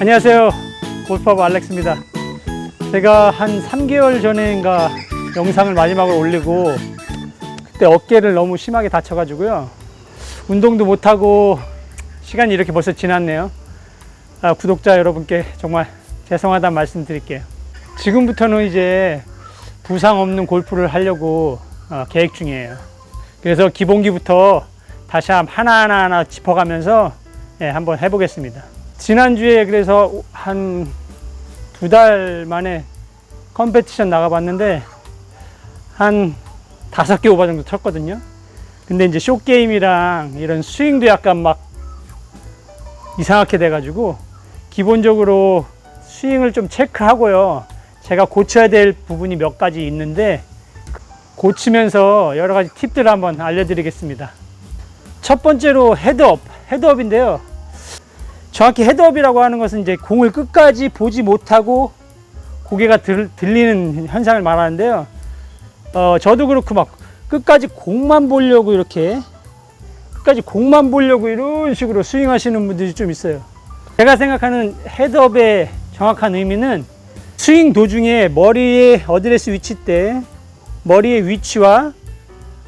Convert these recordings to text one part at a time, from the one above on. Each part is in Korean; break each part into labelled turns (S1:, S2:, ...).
S1: 안녕하세요. 골프하브 알렉스입니다. 제가 한 3개월 전인가 영상을 마지막으로 올리고 그때 어깨를 너무 심하게 다쳐 가지고요. 운동도 못하고 시간이 이렇게 벌써 지났네요. 아, 구독자 여러분께 정말 죄송하다는 말씀 드릴게요. 지금부터는 이제 부상 없는 골프를 하려고 어, 계획 중이에요. 그래서 기본기부터 다시 한- 하나하나 하나 짚어가면서 예, 한번 해보겠습니다. 지난주에 그래서 한 두 달 만에 컴페티션 나가봤는데 한 다섯 개 오버 정도 쳤거든요. 근데 이제 쇼게임이랑 이런 스윙도 약간 막 이상하게 돼가지고 기본적으로 스윙을 좀 체크하고요. 제가 고쳐야 될 부분이 몇 가지 있는데 고치면서 여러 가지 팁들을 한번 알려드리겠습니다. 첫 번째로 헤드업, 헤드업인데요. 정확히 헤드업이라고 하는 것은 이제 공을 끝까지 보지 못하고 고개가 들, 들리는 현상을 말하는데요. 어, 저도 그렇고 막 끝까지 공만 보려고 이렇게 끝까지 공만 보려고 이런 식으로 스윙하시는 분들이 좀 있어요. 제가 생각하는 헤드업의 정확한 의미는 스윙 도중에 머리의 어드레스 위치 때 머리의 위치와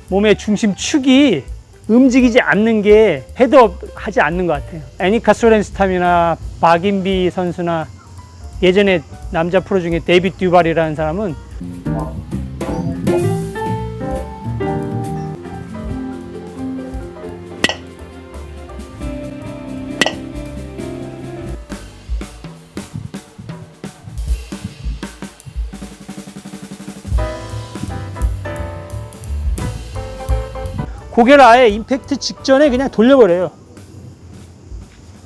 S1: 몸의 중심 축이 움직이지 않는 게 헤드업 하지 않는 것 같아요. 애니카 소렌스탐이나 박인비 선수나 예전에 남자 프로 중에 데이빗 듀발이라는 사람은 고개를 아예 임팩트 직전에 그냥 돌려버려요.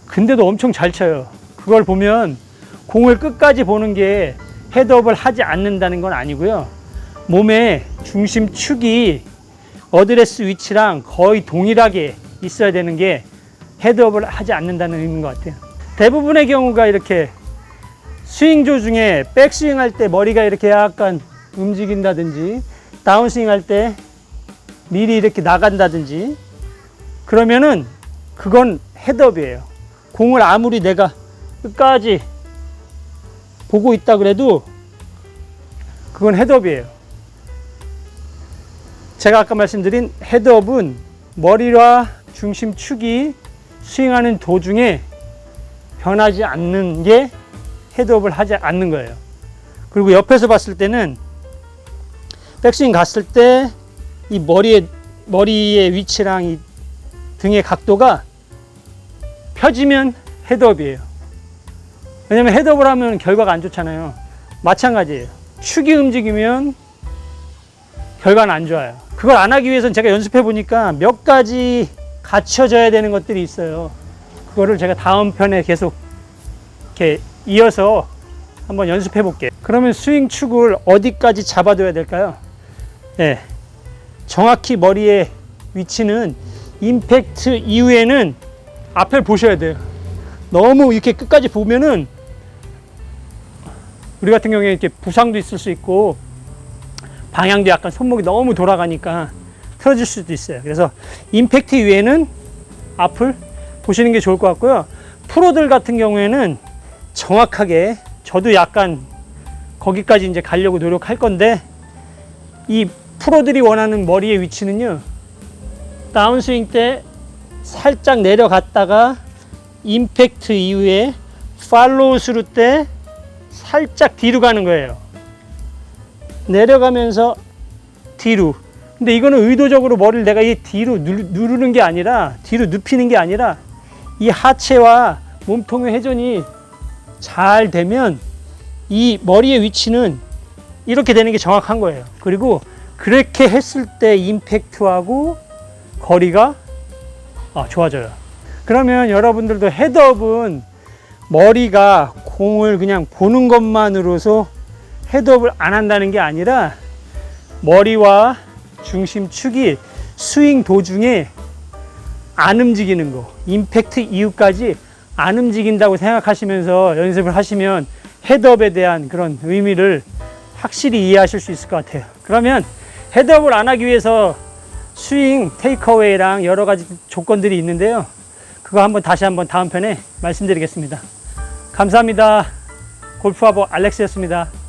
S1: 근데도 엄청 잘 쳐요. 그걸 보면 공을 끝까지 보는 게 헤드업을 하지 않는다는 건 아니고요. 몸의 중심 축이 어드레스 위치랑 거의 동일하게 있어야 되는 게 헤드업을 하지 않는다는 의미인 것 같아요. 대부분의 경우가 이렇게 스윙 조 중에 백스윙 할 때 머리가 이렇게 약간 움직인다든지 다운스윙 할때 미리 이렇게 나간다든지 그러면은 그건 헤드업이에요. 공을 아무리 내가 끝까지 보고 있다 그래도 그건 헤드업이에요. 제가 아까 말씀드린 헤드업은 머리와 중심 축이 스윙하는 도중에 변하지 않는 게 헤드업을 하지 않는 거예요. 그리고 옆에서 봤을 때는 백스윙 갔을 때 이 머리의 머리의 위치랑 이 등의 각도가 펴지면 헤드업이에요. 왜냐면 헤드업을 하면 결과가 안 좋잖아요. 마찬가지예요. 축이 움직이면 결과는 안 좋아요. 그걸 안 하기 위해서는 제가 연습해 보니까 몇 가지 갖춰져야 되는 것들이 있어요. 그거를 제가 다음 편에 계속 이렇게 이어서 한번 연습해 볼게요. 그러면 스윙 축을 어디까지 잡아둬야 될까요? 네. 정확히 머리의 위치는 임팩트 이후에는 앞을 보셔야 돼요. 너무 이렇게 끝까지 보면은 우리 같은 경우에 이렇게 부상도 있을 수 있고 방향도 약간 손목이 너무 돌아가니까 틀어질 수도 있어요. 그래서 임팩트 이후에는 앞을 보시는 게 좋을 것 같고요. 프로들 같은 경우에는 정확하게 저도 약간 거기까지 이제 가려고 노력할 건데 이 프로들이 원하는 머리의 위치는요. 다운스윙 때 살짝 내려갔다가 임팩트 이후에 팔로우 스루 때 살짝 뒤로 가는 거예요. 내려가면서 뒤로. 근데 이거는 의도적으로 머리를 내가 이 뒤로 누르- 누르는 게 아니라 뒤로 눕히는 게 아니라 이 하체와 몸통의 회전이 잘 되면 이 머리의 위치는 이렇게 되는 게 정확한 거예요. 그리고 그렇게 했을 때 임팩트하고 거리가 아, 좋아져요. 그러면 여러분들도 헤드업은 머리가 공을 그냥 보는 것만으로서 헤드업을 안 한다는 게 아니라 머리와 중심축이 스윙 도중에 안 움직이는 거, 임팩트 이후까지 안 움직인다고 생각하시면서 연습을 하시면 헤드업에 대한 그런 의미를 확실히 이해하실 수 있을 것 같아요. 그러면 헤드업을 안 하기 위해서 스윙, 테이크어웨이랑 여러 가지 조건들이 있는데요. 그거 한번 다시 한번 다음 편에 말씀드리겠습니다. 감사합니다. 골프화보 알렉스였습니다.